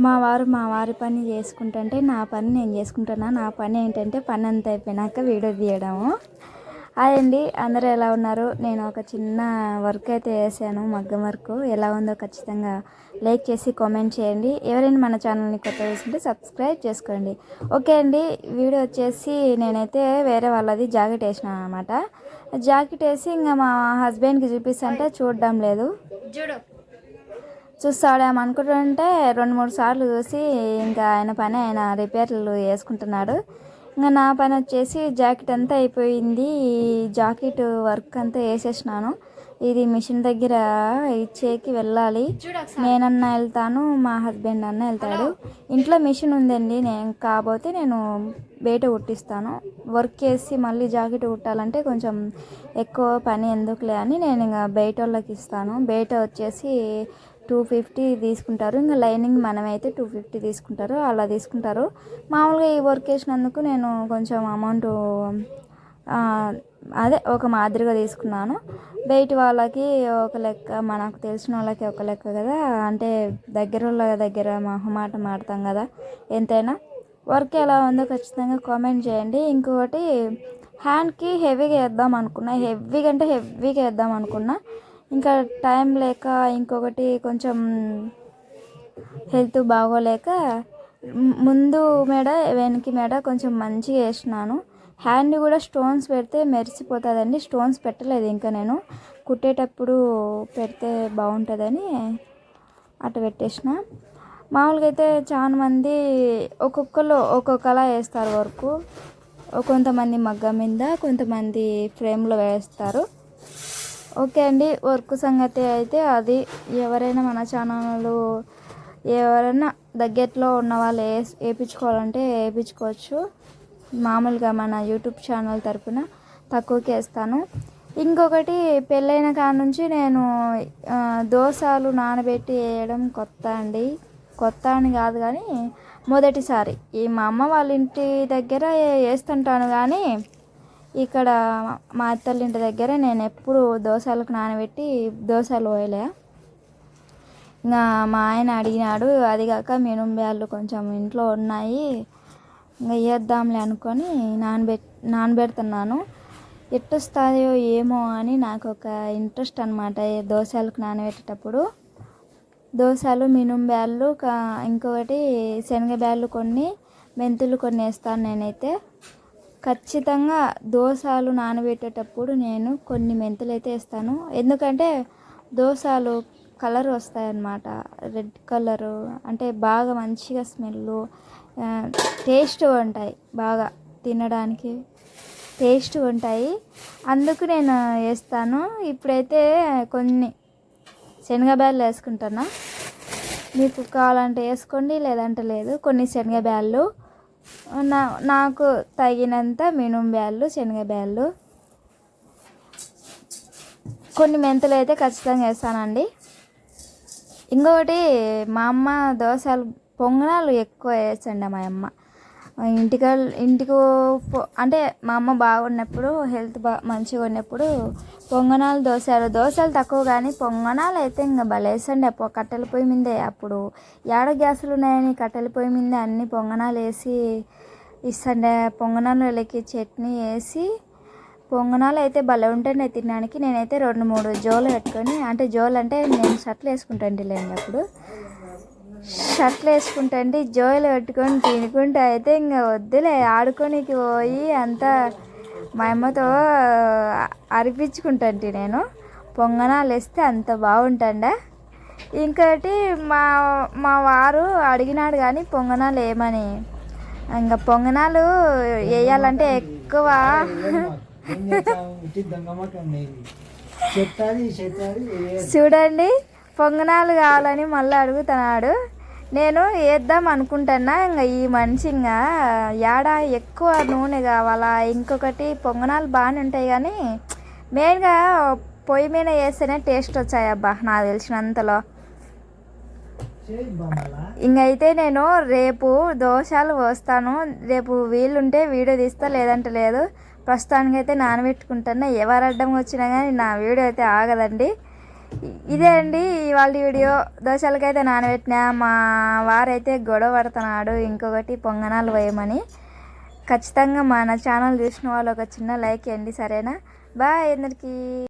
మా వారు మా వారి పని చేసుకుంటుంటే నా పని నేను చేసుకుంటున్నా నా పని ఏంటంటే పని అంత అయిపోయినాక వీడియో తీయడము. హాయ్ అండి అందరూ ఎలా ఉన్నారు? నేను ఒక చిన్న వర్క్ అయితే వేసాను మగ్గం వర్క్. ఎలా ఉందో ఖచ్చితంగా లైక్ చేసి కామెంట్ చేయండి. ఎవరైనా మన ఛానల్ని కొత్త చూస్తుంటే సబ్స్క్రైబ్ చేసుకోండి. ఓకే అండి వీడియో వచ్చేసి నేనైతే వేరే వాళ్ళది జాకెట్ వేసినాను అనమాట. జాకెట్ వేసి ఇంకా మా హస్బెండ్కి చూపిస్తుంటే చూడడం లేదు. చూడు చూస్తాడేమో అనుకుంటుంటే రెండు మూడు సార్లు చూసి ఇంకా ఆయన పని ఆయన రిపేర్లు వేసుకుంటున్నాడు ఇంకా నా పని వచ్చేసి జాకెట్ అంతా అయిపోయింది. జాకెట్ వర్క్ అంతా వేసేసినాను. ఇది మిషన్ దగ్గర ఇచ్చేకి వెళ్ళాలి. నేనన్నా వెళ్తాను మా హస్బెండ్ అన్న వెళ్తాడు. ఇంట్లో మిషన్ ఉందండి నేను కాకపోతే నేను బయట కుట్టిస్తాను. వర్క్ చేసి మళ్ళీ జాకెట్ కుట్టాలంటే కొంచెం ఎక్కువ పని ఎందుకులే అని నేను ఇంకా బయట వాళ్ళకి ఇస్తాను. బయట వచ్చేసి టూ ఫిఫ్టీ తీసుకుంటారు. ఇంకా లైనింగ్ మనమైతే టూ ఫిఫ్టీ తీసుకుంటారు అలా తీసుకుంటారు. మామూలుగా ఈ వర్క్ వేసినందుకు నేను కొంచెం అమౌంట్ అదే ఒక మాదిరిగా తీసుకున్నాను. బయట వాళ్ళకి ఒక లెక్క మనకు తెలిసిన వాళ్ళకి ఒక లెక్క కదా. అంటే దగ్గర వాళ్ళ దగ్గర మాట మాడతాం కదా. ఎంతైనా వర్క్ ఎలా ఉందో ఖచ్చితంగా కామెంట్ చేయండి. ఇంకొకటి హ్యాండ్కి హెవీగా వేద్దాం అనుకున్నా. హెవీగా అంటే హెవీగా వేద్దాం అనుకున్నా. ఇంకా టైం లేక ఇంకొకటి కొంచెం హెల్త్ బాగోలేక ముందు మెడ వెనక మెడ కొంచెం మంచిగా వేసినాను. హ్యాండ్ కూడా స్టోన్స్ పెడితే మెరిసిపోతుందండి. స్టోన్స్ పెట్టలేదు ఇంకా నేను. కుట్టేటప్పుడు పెడితే బాగుంటుందని అటు పెట్టేసిన. మామూలుగా అయితే చాలా మంది ఒక్కొక్కరు ఒక్కొక్కలా వేస్తారు వర్క్. కొంతమంది మగ్గం మీద కొంతమంది ఫ్రేమ్లో వేస్తారు. ఓకే అండి. వర్క్ సంగతి అయితే అది. ఎవరైనా మన ఛానల్ ఎవరైనా దగ్గరలో ఉన్న వాళ్ళు ఏ వేయించుకోవాలంటే వేయించుకోవచ్చు. మామూలుగా మన యూట్యూబ్ ఛానల్ తరపున తక్కువకి వేస్తాను ఇంకొకటి పెళ్ళైన కాడ నుంచి నేను దోశలు నానబెట్టి వేయడం కొత్త అండి. కొత్త అని కాదు కానీ మొదటిసారి. ఈ మా అమ్మ వాళ్ళ ఇంటి దగ్గర వేస్తుంటాను కానీ ఇక్కడ మా అత్తల ఇంటి దగ్గర నేను ఎప్పుడు దోశలకు నానబెట్టి దోశలు పోయలే. ఇంకా మా ఆయన అడిగినాడు అది కాక మినుంబ్యాళ్ళు కొంచెం ఇంట్లో ఉన్నాయి ఇంకా వేద్దాంలే అనుకొని నానబెట్ నానబెడుతున్నాను. ఎట్టొస్తుందో ఏమో అని నాకు ఒక ఇంట్రెస్ట్ అనమాట దోశలకు నానబెట్టేటప్పుడు. దోశలు మినుంబ్యాళ్ళు బ్యాళ్ళు ఇంకొకటి శనగబ్యాళ్ళు కొన్ని మెంతులు కొన్ని వేస్తాను నేనైతే. ఖచ్చితంగా దోశలు నానబెట్టేటప్పుడు నేను కొన్ని మెంతులు అయితే వేస్తాను. ఎందుకంటే దోశలు కలర్ వస్తాయన్నమాట. రెడ్ కలరు అంటే బాగా మంచిగా స్మెల్ టేస్ట్ ఉంటాయి బాగా తినడానికి. టేస్ట్ ఉంటాయి. అందుకు నేను వేస్తాను. ఇప్పుడైతే కొన్ని శనగబ్యాళ్ళు వేసుకుంటున్నా మీకు కావాలంటే వేసుకోండి లేదంటే లేదు. కొన్ని శనగబ్యాళ్ళు నా నాకు తగినంత మినుం బ్యాళ్ళు శనగబ్యాళ్ళు. కొన్ని మెంతులు అయితే ఖచ్చితంగా వేస్తానండి. ఇంకొకటి మా అమ్మ దోశలు పొంగనాలు ఎక్కువ వేసండి మా అమ్మ. ఇంటికి ఇంటికి అంటే మా అమ్మ బాగున్నప్పుడు హెల్త్ బా మంచిగా ఉన్నప్పుడు పొంగనాలు దోశలు దోశలు తక్కువ కానీ పొంగనాలు అయితే ఇంకా భలేసండి అప్పుడు కట్టెల పొయ్యి మీదే అప్పుడు ఏడ గ్యాసులు ఉన్నాయని కట్టెల పొయ్యి మీదే అన్ని పొంగనాలు వేసి ఇస్తుండే. పొంగనాలకి చట్నీ వేసి పొంగనాలు అయితే భలే ఉంటాయి తినడానికి. నేనైతే రెండు మూడు జోలు పెట్టుకొని అంటే జోలు అంటే నేను షర్ట్లు వేసుకుంటాండి లేండి అప్పుడు. షర్ట్లు వేసుకుంటాండి జోలు పెట్టుకొని తినుకుంటూ అయితే ఇంకా వద్దులే. ఆడుకోనికి పోయి అంతా మా అమ్మతో అరిపించుకుంటాంటి నేను. పొంగనాలు వేస్తే అంత బాగుంటుండే. ఇంకోటి మా మా వారు అడిగినాడు కానీ పొంగనాలు ఏమని. ఇంకా పొంగనాలు వేయాలంటే ఎక్కువ చూడండి పొంగనాలు కావాలని మళ్ళీ అడుగుతున్నాడు. నేను వేద్దాం అనుకుంటున్నా ఇంకా ఈ మనిషి ఇంకా యాడ ఎక్కువ నూనె కావాలా? ఇంకొకటి పొంగనాలు బాగానే ఉంటాయి కానీ మెయిన్గా పొయ్యి మీద వేస్తేనే టేస్ట్ వచ్చాయి అబ్బా నాకు తెలిసినంతలో. ఇంకైతే నేను రేపు దోశలు పోస్తాను. రేపు వీలుంటే వీడియో తీస్తా లేదంటే లేదు. ప్రస్తుతానికైతే నానబెట్టుకుంటాను ఎవరు అడ్డం వచ్చినా కానీ నా వీడియో అయితే ఆగదండి. ఇదే అండి ఇవాళ వీడియో. దోశలకైతే నానబెట్టినా. మా వారైతే గొడవ పడుతున్నాడు. ఇంకొకటి పొంగనాలు వేయమని ఖచ్చితంగా మన ఛానల్ చూసిన వాళ్ళు ఒక చిన్న లైక్ ఇవ్వండి సరేనా? బాయ్ అందరికీ.